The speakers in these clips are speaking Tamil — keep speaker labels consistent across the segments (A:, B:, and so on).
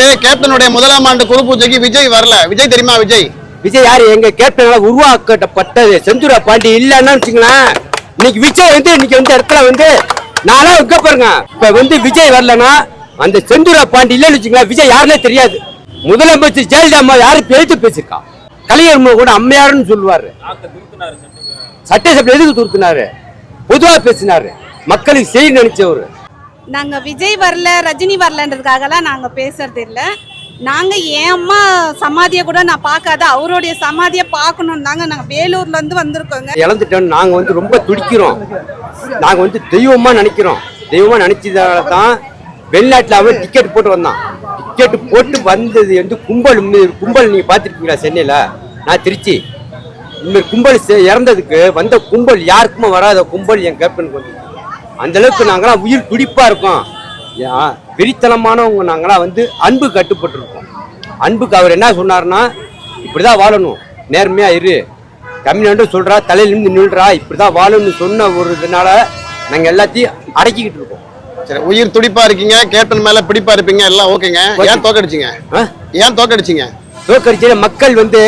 A: கேப்டனுடைய முதலாம் ஆண்டு குரு பூஜைக்கு விஜய் வரல. விஜய் தெரியுமா விஜய்?
B: விஜய் யாரு? எங்க கேப்டனால உருவாக்கப்பட்டது. செந்தூரா பாண்டி இல்லைன்னா வச்சுங்களேன் இன்னைக்கு விஜய் வந்து இன்னைக்கு வந்து இடத்துல வந்து நானும் இருக்க பாருங்க. இப்ப வந்து விஜய் வரலன்னா அந்த செந்தூரா பாண்டி இல்லைன்னு வச்சுங்களேன் விஜய் யாருன்னே தெரியாது. முதலமைச்சர் ஜெயலலிதா அம்மா யாரும் பேச்சு பேசிருக்கான் கலைஞர் கூட அம்மையாருன்னு சொல்லுவாரு. சட்டசபை எதுக்கு துருத்தினாரு? பொதுவா பேசினாரு. மக்களுக்கு செய்ய நினைச்சவரு.
C: நாங்கள் விஜய் வரல ரஜினி வரலன்றதுக்காகலாம் நாங்கள் பேசுறது இல்லை நாங்கள் என் அம்மா சமாதியை கூட நான் பார்க்காத அவருடைய சமாதியை பார்க்கணும் தாங்க நாங்கள் வேலூர்ல இருந்து வந்திருக்கோங்க.
B: இழந்துட்டோம் நாங்கள் வந்து ரொம்ப துடிக்கிறோம். நாங்கள் வந்து தெய்வமாக நினைக்கிறோம். தெய்வமாக நினைச்சதால தான் வெளிநாட்டில் அவன் டிக்கெட் போட்டு வந்தான். டிக்கெட் போட்டு வந்தது வந்து கும்பல் கும்பல் நீங்கள் பார்த்துருக்கீங்களா சென்னையில்? நான் திருச்சி. இந்த கும்பல் செ- இறந்ததுக்கு வந்த கும்பல் யாருக்குமே வராத கும்பல் என் கேப்டனுக்கு வந்து. அந்த அளவுக்கு நாங்களாம் உயிர் துடிப்பா இருக்கோம். வெறித்தனமானவங்க நாங்களாம் வந்து அன்பு கட்டுப்பட்டிருக்கோம். அன்புக்கு அவர் என்ன சொன்னாருன்னா இப்படிதான் வாழணும். நேர்மையா இரு. தமிழ்நாடு சொல்றா தலையில இருந்து நில்றா. இப்படிதான் வாழணும்னு சொன்ன ஒரு இதனால நாங்க எல்லாத்தையும் அடக்கிக்கிட்டு இருக்கோம்.
A: சரி உயிர் துடிப்பா இருக்கீங்க கேப்டன் மேல பிடிப்பா இருப்பீங்க எல்லாம் ஓகேங்க. ஏன் தோக்கடிச்சீங்க? ஏன் தோக்கடிச்சீங்க?
B: தோக்கடிச்ச மக்கள் வந்து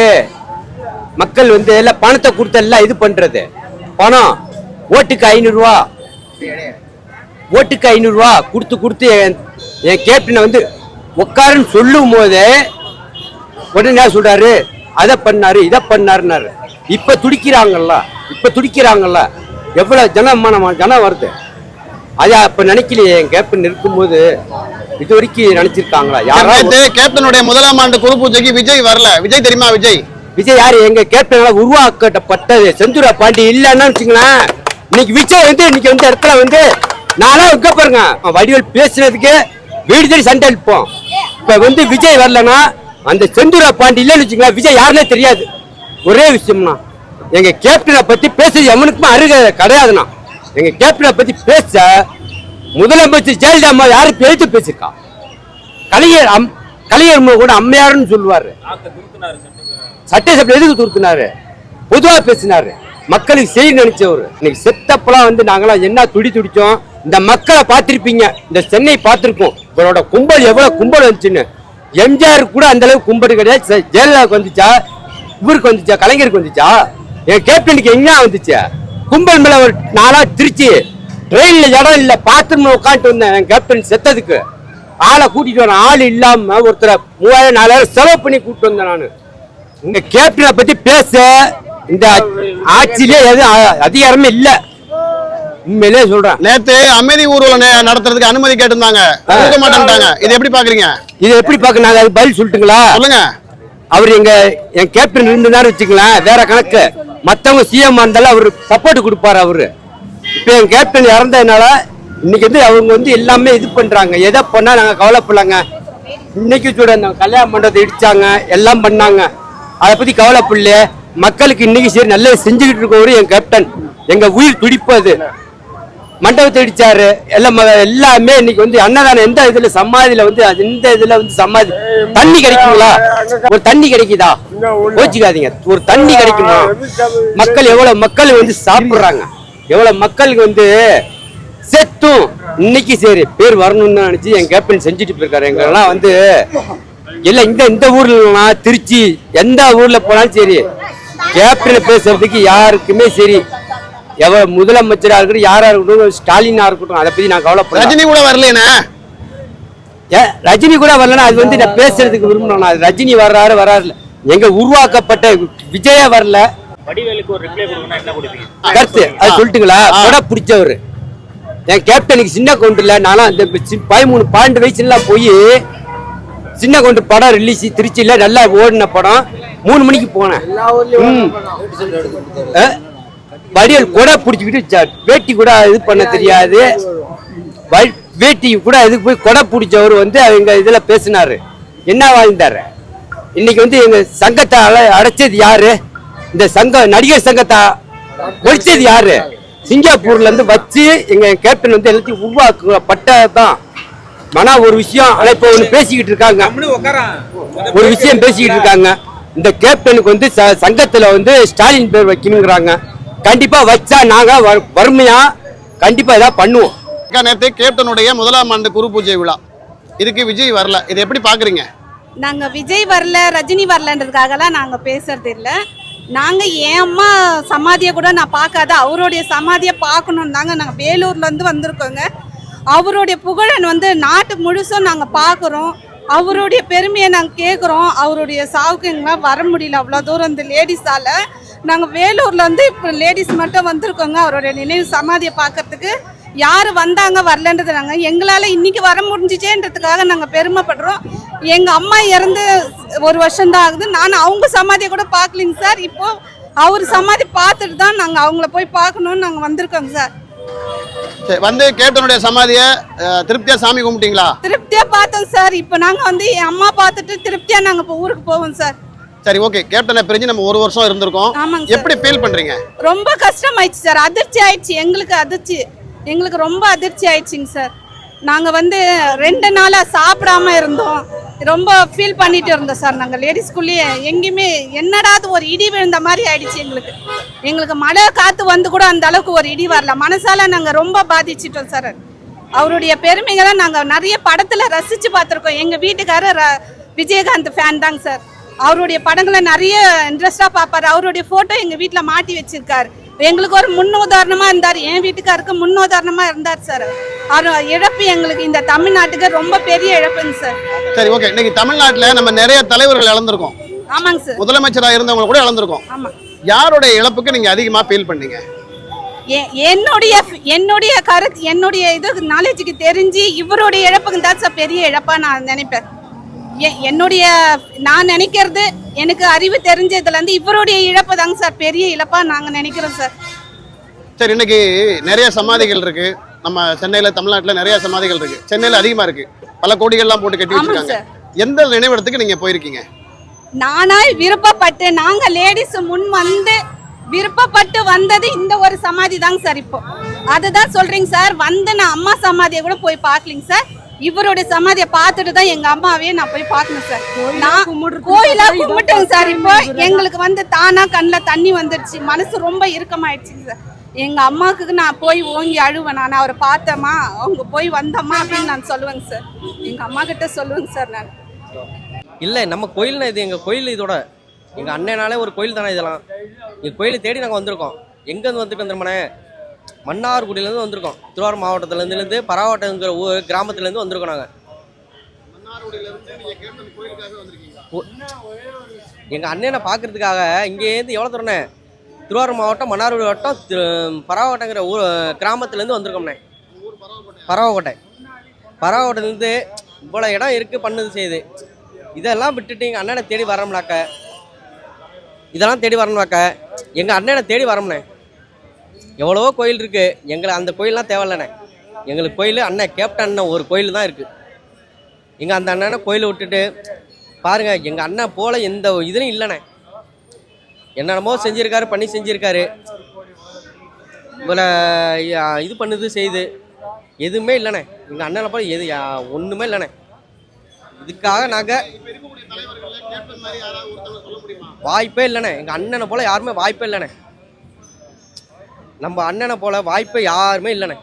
B: மக்கள் வந்து எல்லாம் பணத்தை கொடுத்து எல்லாம் இது பண்றது. பணம் ஓட்டுக்கு ஐநூறுரூவா ஓட்டுக்கு ஐநூறுரூவா கொடுத்து கொடுத்து என் கேப்டனை வந்து உட்காருன்னு சொல்லும் போதே உடனே சொல்றாரு? அதை பண்ணாரு இதை பண்ணாருன்னாரு. இப்ப துடிக்கிறாங்கல்ல இப்ப துடிக்கிறாங்கல்ல. எவ்வளவு ஜனமான ஜனம் வருது. அதை அப்ப நினைக்கலையே என் கேப்டன் இருக்கும்போது இது வரைக்கும் நினைச்சிருக்காங்களா? யாராவது
A: கேப்டனுடைய முதலாம் ஆண்டு குரு பூஜைக்கு விஜய் வரல. விஜய் தெரியுமா விஜய்?
B: விஜய் யாரு? எங்க கேப்டனால உருவாக்கப்பட்டது செந்தூரா பாண்டி இல்லைன்னா வச்சுங்களேன் இன்னைக்கு விஜய் வந்து இன்னைக்கு வந்து இடத்துல வந்து நானும் இங்க பாருங்க வடிவேல் பேசுனதுக்கு வீடு தேடி சண்டை அடிப்போம் இப்ப வந்து விஜய் வரலன்னா அந்த செந்தூரா பாண்டி இல்லைன்னு வச்சுங்களேன் விஜய் யாருன்னே தெரியாது. ஒரே விஷயம்னா எங்க கேப்டனை பத்தி பேசுறது எவனுக்குமே அருக கிடையாதுண்ணா. எங்க கேப்டனை பத்தி பேச முதலமைச்சர் ஜெயலலிதா அம்மா யாரும் பேச்சு பேசிருக்கா? கலைஞர் அம் கலைஞர் கூட அம்மையாருன்னு சொல்லுவாரு. சட்டசபை எதுக்கு துருத்துனாரு? பொதுவா பேசினாரு. மக்களுக்கு செய்ய நினைச்சவர். இன்னைக்கு செத்தப்பெல்லாம் வந்து நாங்களாம் என்ன துடி துடிச்சோம்? இந்த மக்களை பார்த்துருப்பீங்க. இந்த சென்னை பார்த்துருக்கோம். இவரோட கும்பல் எவ்வளோ கும்பல் வந்துச்சுன்னு. எம்ஜிஆர் கூட அந்த அளவுக்கு கும்பல் கிடையாது. ஜெயலலிதாவுக்கு வந்துச்சா? இவருக்கு வந்துச்சா? கலைஞருக்கு வந்துச்சா? என் கேப்டனுக்கு எங்கேயா வந்துச்சு? கும்பல் மேல ஒரு நாளா திருச்சி. ட்ரெயின்ல இடம் இல்ல. பாத்ரூம்ல உட்காந்துட்டு வந்தேன் என் கேப்டன் செத்ததுக்கு. ஆளை கூட்டிட்டு வரேன் ஆள் இல்லாம ஒருத்தரை மூவாயிரம் நாலாயிரம் செலவு பண்ணி கூப்பிட்டு வந்தேன் நான். உங்க கேப்டனை பத்தி பேச. இந்த ஆட்சியிலே எதுவும் அதிகாரமே இல்ல. உண்மையிலே சொல்றேன்.
A: நேத்து அமைதி ஊர்வலம் நடத்துறதுக்கு அனுமதி கேட்டிருந்தாங்க. கொடுக்க மாட்டேன்ட்டாங்க. இது எப்படி பாக்குறீங்க
B: இதை எப்படி நாங்க அதுக்கு பதில் சொல்லட்டுங்களா?
A: சொல்லுங்க.
B: அவர் எங்க என் கேப்டன் இருந்தாரு வச்சுக்கலாம் வேற கணக்கு. மத்தவங்க சிஎம் இருந்தாலும் அவர் சப்போர்ட் கொடுப்பாரு அவரு. இப்ப என் கேப்டன் இறந்ததுனால இன்னைக்கு வந்து அவங்க வந்து எல்லாமே இது பண்றாங்க. எதை பண்ணா நாங்க கவலைப்படலாங்க. இன்னைக்கு கூட கல்யாண மண்டபத்தை இடிச்சாங்க. எல்லாம் பண்ணாங்க. அதை பத்தி கவலைப்படல மக்களுக்கு இன்னைக்கு சரி நல்லது செஞ்சுக்கிட்டு இருக்கவரு என் கேப்டன் எங்க உயிர் துடிப்பு அது மண்டபத்தை இடிச்சாரு. எல்லாம் எல்லாமே இன்னைக்கு வந்து அன்னதானம் எந்த இதுல சமாதியில வந்து அது இந்த இதுல வந்து சமாதி தண்ணி கிடைக்குங்களா? ஒரு தண்ணி கிடைக்குதா? கோச்சிக்காதீங்க. ஒரு தண்ணி கிடைக்குமா? மக்கள் எவ்வளவு மக்கள் வந்து சாப்பிடுறாங்க. எவ்வளவு மக்களுக்கு வந்து செத்தும் இன்னைக்கு சரி பேர் வரணும்னு தான் நினைச்சு என் கேப்டன் செஞ்சுட்டு போயிருக்காரு. எங்கெல்லாம் வந்து இல்ல இந்த இந்த ஊர்ல திருச்சி எந்த ஊர்ல போனாலும் சரி கேப்டனை பேசுறதுக்கு யாருக்குமே சரி. எவ முதலமைச்சரா இருக்கட்டும் யாரா இருக்கட்டும் ஸ்டாலினா இருக்கட்டும் அதை பத்தி நான் கவலைப்படுறேன்
A: ரஜினி கூட வரலண்ணே.
B: ஏன் ரஜினி கூட வரலன்னா அது வந்து நான் பேசுறதுக்கு விரும்பணும் அது ரஜினி வர்றாரு வராரு எங்க உருவாக்கப்பட்ட விஜய வரல.
D: வடிவேலுக்கு ஒரு ரிப்ளை கொடுக்கணும் என்ன கொடுப்பீங்க?
B: கருத்து அது சொல்லிட்டுங்களா? கொடை பிடிச்சவர். என் கேப்டனுக்கு சின்ன கவுண்டர்ல நானும் அந்த சி- பதிமூணு பன்னெண்டு வயசுலாம் போய் சின்ன கொண்டு படம் ரிலீஸ் திருச்சியில் நல்லா ஓடின படம். மூணு மணிக்கு போனேன். ம். கூட பிடிச்சிக்கிட்டு வேட்டி கூட இது பண்ண தெரியாது. வேட்டி கூட இதுக்கு போய் கொடை பிடிச்சவர் வந்து எங்க இதில் பேசினாரு. என்ன வாழ்ந்தாரு இன்னைக்கு வந்து எங்க சங்கத்தை அல- அடைச்சது யாரு? இந்த சங்க நடிகர் சங்கத்தை ஒழிச்சது யாரு? சிங்கப்பூர்ல இருந்து வச்சு எங்க கேப்டன் வந்து எல்லாத்தையும் உருவாக்கப்பட்டதுதான் ஆனா ஒரு விஷயம் ஆனா இப்ப ஒண்ணு பேசிக்கிட்டு இருக்காங்க. ஒரு விஷயம் பேசிக்கிட்டு இருக்காங்க. இந்த கேப்டனுக்கு வந்து ச- சங்கத்துல வந்து ஸ்டாலின் பேர் வைக்கணுங்கிறாங்க. கண்டிப்பா வச்சா நாங்க வ- வறுமையா கண்டிப்பா ஏதாவது பண்ணுவோம்.
A: நேத்து கேப்டனுடைய முதலாம் ஆண்டு குரு பூஜை விழா. இதுக்கு விஜய் வரல. இதை எப்படி பாக்குறீங்க?
C: நாங்க விஜய் வரல ரஜினி வரலன்றதுக்காகலாம் நாங்க பேசுறது இல்ல. நாங்க என் அம்மா சமாதியை கூட நான் பார்க்காத அவருடைய சமாதியை பார்க்கணும் தாங்க நாங்க வேலூர்ல இருந்து வந்திருக்கோங்க. அவருடைய புகழன் வந்து நாட்டு முழுசும் நாங்கள் பார்க்குறோம். அவருடைய பெருமையை நாங்கள் கேட்குறோம் அவருடைய சாவுக்கு எங்களால் வர முடியல. அவ்வளோ தூரம் இந்த லேடிஸால் நாங்கள் வேலூர்லேருந்து இப்போ லேடிஸ் மட்டும் வந்திருக்கோங்க. அவருடைய நினைவு சமாதியை பார்க்கறதுக்கு யார் வந்தாங்க வரலன்றது நாங்கள் எங்களால் இன்றைக்கி வர முடிஞ்சிச்சேன்றதுக்காக நாங்கள் பெருமைப்படுறோம். எங்கள் அம்மா இறந்து ஒரு வருஷம்தான் ஆகுது. நான் அவங்க சமாதியை கூட பார்க்கலிங்க சார். இப்போது அவர் சமாதி பார்த்துட்டு தான் நாங்கள் அவங்கள போய் பார்க்கணுன்னு நாங்கள் வந்திருக்கோங்க சார்.
A: சரி வந்து கேப்டனுடைய சமாதியை திருப்தியா சாமி கும்பிட்டீங்களா?
C: திருப்தியாக பார்த்தோம் சார். இப்போ நாங்கள் வந்து என் அம்மா பார்த்துட்டு திருப்தியாக நாங்கள் இப்போ ஊருக்கு போவோம் சார்.
A: சரி ஓகே. கேப்டனை பிரிஞ்சு நம்ம ஒரு வருஷம் இருந்திருக்கோம். எப்படி ஃபீல் பண்றீங்க?
C: ரொம்ப கஷ்டமாயிடுச்சு சார். அதிர்ச்சி ஆயிடுச்சு. எங்களுக்கு அதிர்ச்சி. எங்களுக்கு ரொம்ப அதிர்ச்சி ஆயிடுச்சுங்க சார். நாங்கள் வந்து ரெண்டு நாளாக சாப்பிடாம இருந்தோம். ரொம்ப ஃபீல் பண்ணிட்டு இருந்தோம் சார் நாங்கள் லேடிஸ்குள்ளேயே எங்கேயுமே என்னடா அது ஒரு இடி விழுந்த மாதிரி ஆயிடுச்சு எங்களுக்கு. எங்களுக்கு மழை காற்று வந்து கூட அந்த அளவுக்கு ஒரு இடி வரல. மனசால நாங்கள் ரொம்ப பாதிச்சிட்டோம் சார். அவருடைய பெருமைகளை நாங்கள் நிறைய படத்தில் ரசித்து பார்த்துருக்கோம். எங்கள் வீட்டுக்காரர் ர- விஜயகாந்த் ஃபேன் தாங்க சார். அவருடைய படங்களை நிறைய இன்ட்ரெஸ்டாக பார்ப்பாரு. அவருடைய ஃபோட்டோ எங்கள் வீட்டில் மாட்டி வச்சிருக்காரு. எங்களுக்கு ஒரு முன்னுதாரணமாக இருந்தார். என் வீட்டுக்காருக்கு முன்னுதாரணமாக இருந்தார் சார். இழப்பு எங்களுக்கு. இந்த தமிழ்நாட்டுக்கு ரொம்ப பெரிய இழப்புங்க சார்
A: சரி ஓகே இன்னைக்கு தமிழ்நாட்டுல நம்ம நிறைய தலைவர்கள் இழந்திருக்கோம்.
C: ஆமாங்க சார்
A: முதலமைச்சரா இருந்தவங்க கூட இழந்திருக்கோம்.
C: ஆமாம்
A: யாருடைய இழப்புக்கு நீங்க அதிகமா ஃபீல் பண்ணீங்க?
C: என்னுடைய என்னுடைய கருத்து என்னுடைய இது நாலேஜுக்கு தெரிஞ்சு இவருடைய இழப்புக்கு தான் சார் பெரிய இழப்பா நான் நினைப்பேன். என்னுடைய நான் நினைக்கிறது எனக்கு அறிவு தெரிஞ்சதுல இருந்து இவருடைய இழப்பு தாங்க சார் பெரிய இழப்பா நாங்க நினைக்கிறோம் சார்
A: சரி இன்னைக்கு நிறைய சமாதிகள் இருக்கு. நம்ம சென்னையில தமிழ்நாட்டுல நிறைய சமாதிகள் இருக்கு. சென்னையில அதிகமா இருக்கு. பல கோடிகள்லாம் போட்டு கட்டி வச்சிருக்காங்க. எந்த நினைவிடத்துக்கு நீங்க போயிருக்கீங்க?
C: நானாய் விருப்பப்பட்டு நாங்க லேடிஸ் முன் வந்து விருப்பப்பட்டு வந்தது இந்த ஒரு சமாதி தாங்க சார் இப்போ. அதுதான் சொல்றீங்க சார். வந்து நான் அம்மா சமாதியை கூட போய் பார்க்கலிங்க சார். இவருடைய சமாதியை பார்த்துட்டு தான் எங்க அம்மாவையே நான் போய் பார்க்கணும் சார். நான் கோயிலா கும்பிட்டேங்க சார். இப்போ எங்களுக்கு வந்து தானா கண்ணில் தண்ணி வந்துடுச்சு மனசு ரொம்ப இறுக்கமாயிடுச்சுங்க சார். எங்க அம்மாவுக்கு நான் போய் ஓங்கி அழுவேன். நான் அவரை பார்த்தேம்மா. அவங்க போய் வந்தம்மா அப்படின்னு நான் சொல்லுவேங்க சார் எங்க அம்மா கிட்ட சொல்லுவேங்க சார் நான்.
E: இல்லை நம்ம கோயில்னா இது எங்கள் கோயில் இதோட. எங்கள் அண்ணனாலே ஒரு கோயில் தானே இதெல்லாம். எங்கள் கோயிலை தேடி நாங்கள் வந்திருக்கோம். எங்கேருந்து வந்துருக்கோம் தெரியுமாண்ணே மன்னார்குடியிலேருந்து வந்திருக்கோம். திருவாரூர் மாவட்டத்துலேருந்துலேருந்து பராவட்டங்கிற ஊர் கிராமத்துலேருந்து வந்திருக்கோம் நாங்கள் எங்கள் அண்ணனை பார்க்கறதுக்காக இங்கேருந்து எவ்வளோ தூரண்ணே திருவாரூர் மாவட்டம் மன்னார்குடி வட்டம் திரு- பராவட்டங்கிற ஊர் கிராமத்துலேருந்து வந்திருக்கோம்ண்ணே. பரவக்கோட்டை. பரவக்கோட்டையிலேருந்து இவ்வளோ இடம் இருக்குது பண்ணுது செய்யுது இதெல்லாம் விட்டுட்டு எங்கள் அண்ணனை தேடி வரோம்னாக்க இதெல்லாம் தேடி வரணும்னாக்க எங்கள் அண்ணனை தேடி வரோம்ண்ணே எவ்வளவோ கோயில் இருக்குது எங்களை அந்த கோயிலெலாம் தேவையில்லண்ணே. எங்களுக்கு கோயில் அண்ணன் கேப்டன் அண்ணன் ஒரு கோயில் தான் இருக்குது எங்கள் அந்த அண்ணனை கோயிலை விட்டுட்டு பாருங்கள் எங்கள் அண்ணன் போல் எந்த இதுலையும் இல்லைண்ணே. என்னென்னமோ செஞ்சுருக்காரு பண்ணி செஞ்சுருக்காரு. இவ்வளோ இது பண்ணுது செய்யுது எதுவுமே இல்லைண்ணே. எங்கள் அண்ணனை போல எது யா- ஒன்றுமே இல்லைண்ணே. இதுக்காக நாங்கள் வாய்ப்பே இல்லைண்ணே. எங்கள் அண்ணனை போல யாருமே வாய்ப்பே இல்லைண்ணே. நம்ம அண்ணனை போல வாய்ப்பே யாருமே இல்லைண்ணே.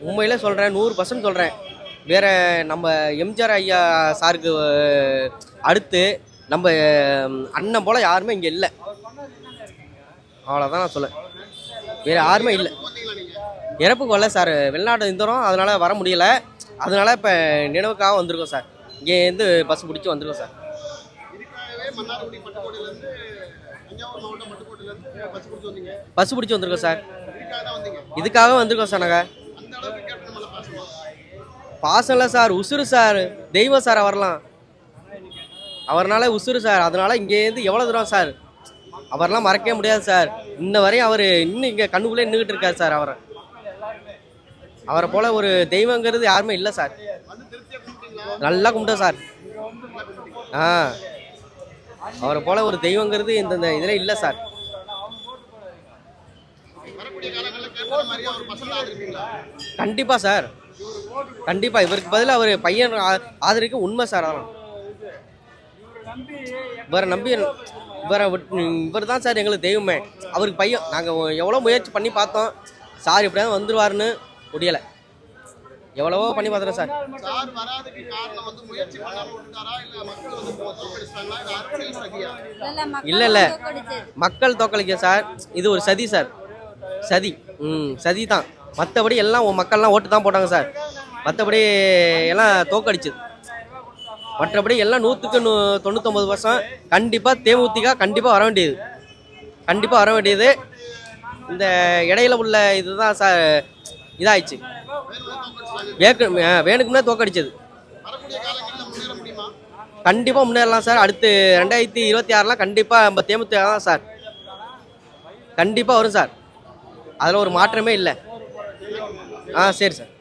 E: உண்மையில் சொல்கிறேன் நூறு பர்சன்ட் சொல்கிறேன் வேறு நம்ம எம்ஜிஆர் ஐயா சாருக்கு அடுத்து நம்ம அண்ணன் போல் யாருமே இங்கே இல்லை. அவ்வளோதான் நான் சொல்ல. வேறு யாருமே இல்லை. இறப்புக்கு வரல சார். வெளிநாடு இருந்தோம் அதனால் வர முடியல. அதனால் இப்போ நினைவுக்காக வந்திருக்கோம் சார். இங்கேருந்து பஸ் பிடிச்சி வந்திருக்கோம் சார். பஸ் பிடிச்சி வந்திருக்கோம் சார். இதுக்காக வந்திருக்கோம் சார் நாங்கள் பாசம் இல்லை சார். உசுறு சார். தெய்வம் சார் வரலாம் அவர்னால உசுறு சார். அதனால இங்கேருந்து எவ்வளோ தூரம் சார்? அவர்லாம் மறக்கவே முடியாது சார். இன்ன வரையும் அவர் இன்னும் இங்கே கண்ணுக்குள்ளே நின்றுக்கிட்டு இருக்கார் சார் அவரை. அவரை போல் ஒரு தெய்வங்கிறது யாருமே இல்லை சார். நல்லா கும்பிட்டோம் சார். ஆ. அவரை போல் ஒரு தெய்வங்கிறது இந்த இதில் இல்லை சார். கண்டிப்பாக சார். கண்டிப்பாக இவருக்கு பதில் அவர் பையன் ஆதரிக்க உண்மை சார் அதெல்லாம் இவரை நம்பி இவரை இவர் தான் சார் எங்களுக்கு தெய்வமே. அவருக்கு பையன். நாங்கள் எவ்வளோ முயற்சி பண்ணி பார்த்தோம். சார் இப்படியாவது வந்துருவாருன்னு முடியலை. எவ்வளவோ பண்ணி பார்த்துறேன் சார்.
A: இல்ல மக்கள் வந்து தோற்கடிச்சிட்டாங்களா? இல்ல அரசியல் சதியா
E: இல்ல, இல்ல. மக்கள் தோக்கலிக்க சார். இது ஒரு சதி சார். சதி. ம் சதி தான். மற்றபடி எல்லாம் மக்கள்லாம் ஓட்டு தான் போட்டாங்க சார். மற்றபடி எல்லாம் தோக்கடிச்சது மற்றபடி எல்லாம் நூற்றுக்கு நூ தொண்ணூத்தொம்பது வருஷம். கண்டிப்பாக தேமுதிக கண்டிப்பாக வர வேண்டியது. கண்டிப்பாக வர வேண்டியது. இந்த இடையில உள்ள இதுதான் சார் இதாயிடுச்சு. வேக்கு வேணுக்குமே தோக்கடிச்சது. கண்டிப்பாக முன்னேறலாம் சார். அடுத்து ரெண்டாயிரத்தி இருபத்தி ஆறுலாம் கண்டிப்பாக நம்ம தேமுதிக தான் சார். கண்டிப்பாக வரும் சார். அதில் ஒரு மாற்றமே இல்லை. ஆ சரி சார்.